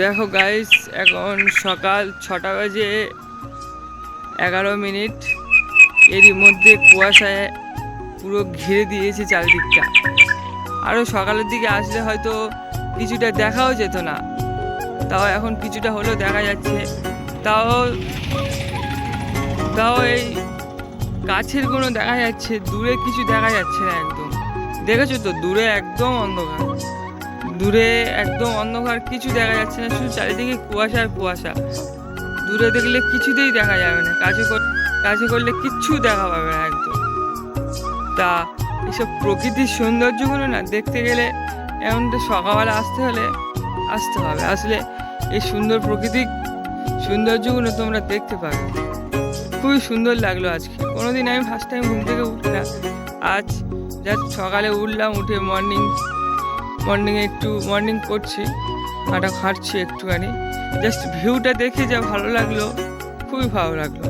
দেখো গাইস এখন সকাল ছটা বাজে এগারো মিনিট। এরই মধ্যে কুয়াশায় পুরো ঘিরে দিয়েছে চারিদিকটা। আরও সকালের দিকে আসলে হয়তো কিছুটা দেখাও যেত না। তাও এখন কিছুটা হলেও দেখা যাচ্ছে। তাও তাও এই গাছের কোনো দেখা যাচ্ছে, দূরে কিছু দেখা যাচ্ছে না একদম। দেখেছ তো? দূরে একদম অন্ধকার। দূরে একদম অন্ধকার, কিছু দেখা যাচ্ছে না, শুধু চারিদিকে কুয়াশা কুয়াশা। দূরে দেখলে কিছুতেই দেখা যাবে না, কাছে কাছে করলে কিচ্ছু দেখা পাবে না একদম। তা, এসব প্রকৃতির সৌন্দর্যগুলো না, দেখতে গেলে এমনটা সকালবেলা আসতে হলে আসতে হবে। আসলে এই সুন্দর প্রাকৃতিক সৌন্দর্যগুলো তোমরা দেখতে পাবে। খুবই সুন্দর লাগল আজকে। কোনোদিন আমি ফার্স্ট টাইম ঘুম থেকে উঠি না। আজ জাস্ট সকালে উঠলাম, উঠে মর্নিং মর্নিংয়ে একটু মর্নিং করছি হাঁটা হাঁটছি একটুখানি। জাস্ট ভিউটা দেখে যা ভালো লাগল, খুবই ভালো লাগল।